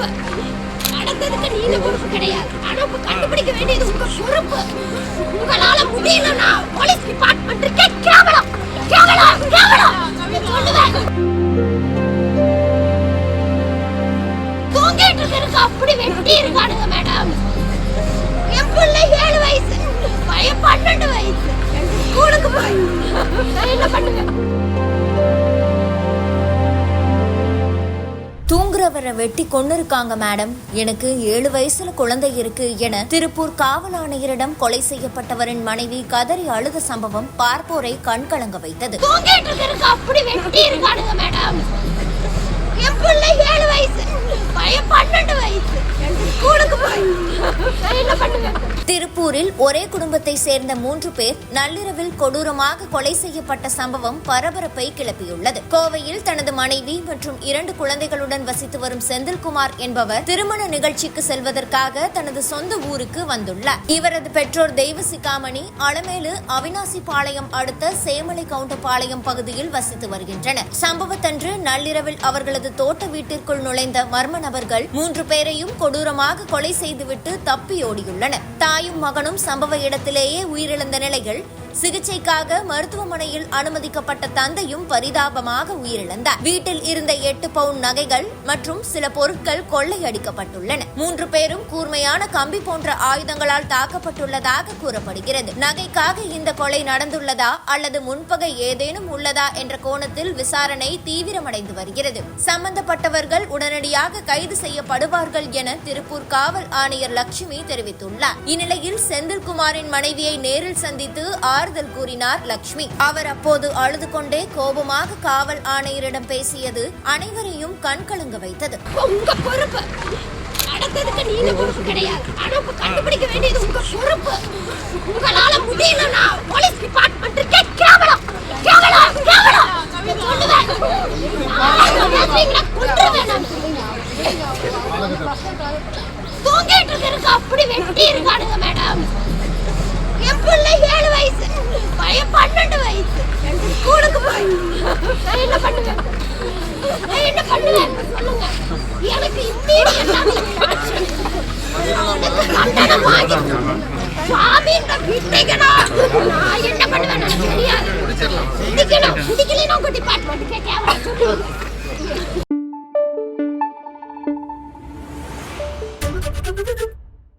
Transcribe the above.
பொறுப்பு நடந்ததுக்கு நீங்க பொறுப்பு கிடையாது. ஆனா உங்க கண்டுபிடிக்க வேண்டியது உங்க பொறுப்பு. உங்களால முடியலன்னா போலீஸ் டிபார்ட்மெண்ட்டுக்கே கேவலம். கேவலம் கேவலம். சொல்லுவேன். தூங்கிட்டு இருக்கிறதுக்கு அப்படி வெட்டி இருக்கானுங்க மேடம் என் பிள்ளை ஏழு வயசு. தூங்குறவரை வெட்டி கொண்டு இருக்காங்க மேடம். எனக்கு ஏழு வயசுல குழந்தை இருக்கு என திருப்பூர் காவல் ஆணையரிடம் கொலை செய்யப்பட்டவரின் மனைவி கதறி அழுத சம்பவம் பார்ப்போரை கண்கலங்க வைத்தது. வயசு பன்னெண்டு வயசு. திருப்பூரில் ஒரே குடும்பத்தை சேர்ந்த மூன்று பேர் நள்ளிரவில் கொடூரமாக கொலை செய்யப்பட்ட சம்பவம் பரபரப்பை கிளப்பியுள்ளது. கோவையில் தனது மனைவி மற்றும் இரண்டு குழந்தைகளுடன் வசித்து வரும் செந்தில்குமார் என்பவர் திருமண நிகழ்ச்சிக்கு செல்வதற்காக தனது சொந்த ஊருக்கு வந்துள்ளார். இவரது பெற்றோர் தெய்வசிகாமணி அலமேலு அவினாசி பாளையம் அடுத்த சேமலை கவுண்டபாளையம் பகுதியில் வசித்து வருகின்றனர். சம்பவத்தன்று நள்ளிரவில் அவர்களது தோட்ட வீட்டிற்குள் நுழைந்த மர்ம நபர்கள் மூன்று பேரையும் கொடூரமாக கொலை செய்துவிட்டு தப்பியோடியுள்ளனர். தாயும் மகனும் சம்பவ இடத்திலேயே உயிரிழந்த நிலையில் சிகிச்சைக்காக மருத்துவமனையில் அனுமதிக்கப்பட்ட தந்தையும் பரிதாபமாக உயிரிழந்தார். வீட்டில் இருந்த எட்டு பவுன் நகைகள் மற்றும் சில பொருட்கள் கொள்ளையடிக்கப்பட்டுள்ளன. மூன்று பேரும் கூர்மையான கம்பி போன்ற ஆயுதங்களால் தாக்கப்பட்டுள்ளதாக கூறப்படுகிறது. நகைக்காக இந்த கொலை நடந்துள்ளதா அல்லது முன்பகை ஏதேனும் உள்ளதா என்ற கோணத்தில் விசாரணை தீவிரமடைந்து வருகிறது. சம்பந்தப்பட்டவர்கள் உடனடியாக கைது செய்யப்படுவார்கள் என திருப்பூர் காவல் ஆணையர் லட்சுமி தெரிவித்துள்ளார். இந்நிலையில் செந்தில்குமாரின் மனைவியை நேரில் சந்தித்து ஆர் ஆறுதல் கூறினார் லட்சுமி அவர் அப்போது அழுது கொண்டே கோபமாக காவல் ஆணையரிடம் பேசியது அனைவரையும் கண்கலங்க வைத்தது. உங்க பொறுப்பு. நடந்ததுக்கு நீங்க பொறுப்பு கிடையாது. ஆனா உங்க கண்டுபிடிக்க வேண்டியது உங்க பொறுப்பு. உங்களால முடியலன்னா போலீஸ் டிபார்ட்மெண்ட்டுக்கே கேவலம். கேவலம் கேவலம். சொல்லுவேன். பேசுறீங்களா கொன்றுவேன் நான். தூங்கிட்டு இருக்கிறதுக்கு அப்படி வெட்டி இருக்கானுங்க மேடம். ஏழு வயசு பையன் பன்னெண்டு வயசு. என்ன பண்ணுவேன்? எனக்கு இம்மீடியட்டாக கண்டனம் வாங்கி சாமின்ற விட்டைக்கணும் என்ன பண்ணுவேன் எனக்கு தெரியாது. முடிக்கணும் முடிக்கலைன்னா